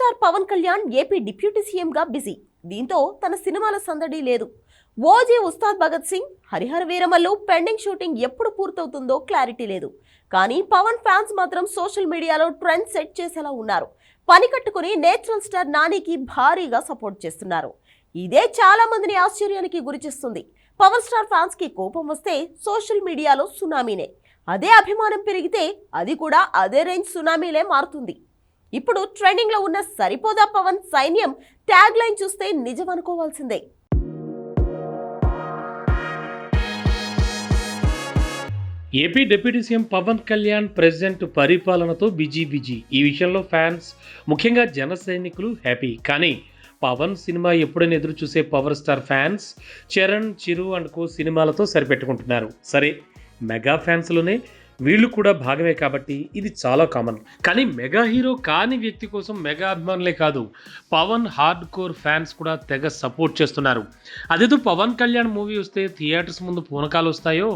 Star Pawan Kalyan AP deputy సీఎంగా busy. దీంతో తన సినిమాల సందడి లేదు. OG Ustaad Bhagat Singh Harihara Veeramallu pending shooting ఎప్పుడు పూర్తవుతుందో క్లారిటీ లేదు. కానీ పవన్ ఫ్యాన్స్ మాత్రం సోషల్ మీడియాలో ట్రెండ్ సెట్ చేసేలా ఉన్నారు. పని కట్టుకుని నేచురల్ స్టార్ నానికి భారీగా సపోర్ట్ చేస్తున్నారు. ఇదే చాలా మందిని ఆశ్చర్యానికి గురిచేస్తుంది పవర్ స్టార్ ఫ్యాన్స్కి కోపం వస్తే సోషల్ మీడియాలో సునామీనే. అదే అభిమానం పెరిగితే అది కూడా అదే రేంజ్ సునామీలే మారుతుంది. ఇప్పుడు ట్రెండింగ్లో ఉన్న సరిపోదా పవన్ సైన్యం ట్యాగ్ లైన్ చూస్తే నిజం అనుకోవాల్సిందే AP deputy CM Pawan Kalyan president పరిపాలనతో busy busy. ఈ విషయంలో ఫ్యాన్స్ ముఖ్యంగా జన సైనికులు హ్యాపీ. కానీ పవన్ సినిమా ఎప్పుడైనా ఎదురు చూసే power star fans Charan Chiru and co సినిమాలతో సరిపెట్టుకుంటున్నారు. సరే మెగా ఫ్యాన్స్లోనే వీళ్ళు కూడా భాగమే కాబట్టి ఇది చాలా కామన్ కానీ మెగా హీరో కాని వ్యక్తి కోసం మెగా అభిమానులే కాదు పవన్ హార్డ్ కోర్ ఫ్యాన్స్ కూడా తెగ సపోర్ట్ చేస్తున్నారు. అదేదో పవన్ కళ్యాణ్ మూవీ వస్తే థియేటర్స్ ముందు పూనకాలు వస్తాయో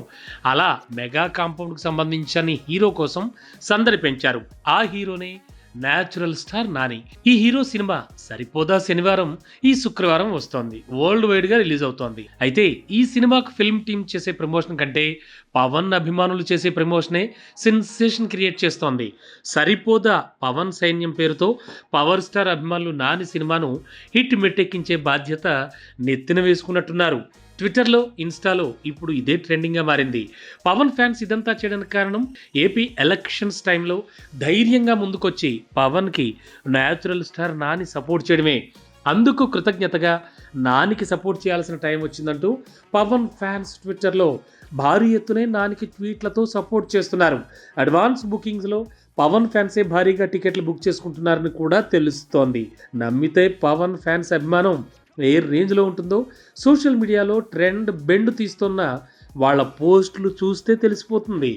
అలా మెగా కాంపౌండ్కి సంబంధించిన హీరో కోసం సందడి పెంచారు. ఆ హీరోనే న్యాచురల్ స్టార్ నాని. ఈ హీరో సినిమా సరిపోదా శనివారం ఈ శుక్రవారం వస్తోంది. వరల్డ్ వైడ్గా రిలీజ్ అవుతోంది. అయితే ఈ సినిమాకు ఫిల్మ్ టీమ్ చేసే ప్రమోషన్ కంటే పవన్ అభిమానులు చేసే ప్రమోషనే సెన్సేషన్ క్రియేట్ చేస్తోంది. సరిపోదా పవన్ సైన్యం పేరుతో పవర్ స్టార్ అభిమానులు నాని సినిమాను హిట్ మెట్టెక్కించే బాధ్యత నెత్తిన వేసుకున్నట్టున్నారు. ట్విట్టర్లో ఇన్స్టాలో ఇప్పుడు ఇదే ట్రెండింగ్గా మారింది. పవన్ ఫ్యాన్స్ ఇదంతా చేయడానికి కారణం ఏపీ ఎలక్షన్స్ టైంలో ధైర్యంగా ముందుకొచ్చి పవన్కి న్యాచురల్ స్టార్ నాని సపోర్ట్ చేయడమే. అందుకు కృతజ్ఞతగా నానికి సపోర్ట్ చేయాల్సిన టైం వచ్చిందంటూ పవన్ ఫ్యాన్స్ ట్విట్టర్లో భారీ ఎత్తునే నానికి ట్వీట్లతో సపోర్ట్ చేస్తున్నారు. అడ్వాన్స్ బుకింగ్స్లో పవన్ ఫ్యాన్సే భారీగా టికెట్లు బుక్ చేసుకుంటున్నారని కూడా తెలుస్తోంది. నమ్మితే పవన్ ఫ్యాన్స్ అభిమానం. ఏ రేంజ్లో ఉంటుందో సోషల్ మీడియాలో ట్రెండ్ బెండ్ తీస్తున్న వాళ్ళ పోస్టులు చూస్తే తెలిసిపోతుంది.